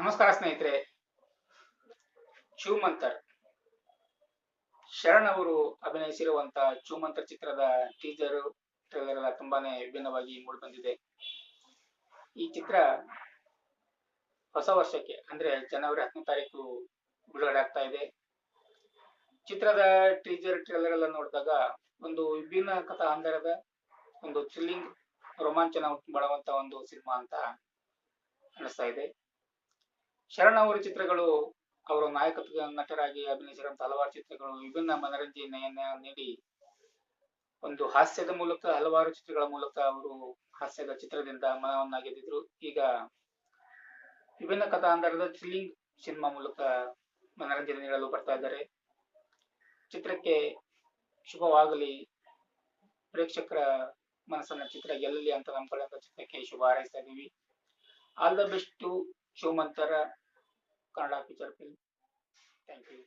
ನಮಸ್ಕಾರ ಸ್ನೇಹಿತರೆ. ಚೂಮಂತರ್. ಶರಣ್ ಅವರು ಅಭಿನಯಿಸಿರುವಂತ ಚೂಮಂತರ್ ಚಿತ್ರದ ಟೀಸರ್ ಟ್ರೇಲರ್ ಎಲ್ಲ ತುಂಬಾನೇ ವಿಭಿನ್ನವಾಗಿ ಮೂಡಿಬಂದಿದೆ ಈ ಚಿತ್ರ ಹೊಸ ವರ್ಷಕ್ಕೆ, ಅಂದ್ರೆ ಜನವರಿ ಹತ್ತನೇ ತಾರೀಕು ಬಿಡುಗಡೆ ಆಗ್ತಾ ಇದೆ. ಚಿತ್ರದ ಟೀಸರ್ ಟ್ರೇಲರ್ ಎಲ್ಲ ನೋಡಿದಾಗ ಒಂದು ವಿಭಿನ್ನ ಕಥಾ ಹಂದರದ ಒಂದು ಥ್ರಿಲ್ಲಿಂಗ್ ರೋಮಾಂಚನ ಉಂಟು ಮಾಡುವಂತ ಒಂದು ಸಿನಿಮಾ ಅಂತ ಅನಿಸ್ತಾ ಇದೆ. ಶರಣ್ ಅವರ ಚಿತ್ರಗಳು ಅವರು ನಾಯಕತ್ವ ನಟರಾಗಿ ಅಭಿನಯಿಸಿರುವಂತಹ ಹಲವಾರು ಚಿತ್ರಗಳು, ವಿಭಿನ್ನ ಮನರಂಜನೆಯನ್ನ ನೀಡಿ ಒಂದು ಹಾಸ್ಯದ ಮೂಲಕ, ಹಲವಾರು ಚಿತ್ರಗಳ ಮೂಲಕ ಅವರು ಹಾಸ್ಯದ ಚಿತ್ರದಿಂದ ಮನವನ್ನ ಗೆದ್ದಿದ್ರು ಈಗ ವಿಭಿನ್ನ ಕಥಾಂಧರದ ಥ್ರಿಲ್ಲಿಂಗ್ ಸಿನಿಮಾ ಮೂಲಕ ಮನರಂಜನೆ ನೀಡಲು ಬರ್ತಾ ಇದ್ದಾರೆ. ಚಿತ್ರಕ್ಕೆ ಶುಭವಾಗಲಿ. ಪ್ರೇಕ್ಷಕರ ಮನಸ್ಸನ್ನ ಚಿತ್ರ ಗೆಲ್ಲಲಿ ಅಂತ ನಮ್ಕೊಳ್ಳೋ ಚಿತ್ರಕ್ಕೆ ಶುಭ ಹಾರೈಸ್ತಾ ಇದೀವಿ all the best to ಶಿವಮಂತರ. Kannada feature film. Thank you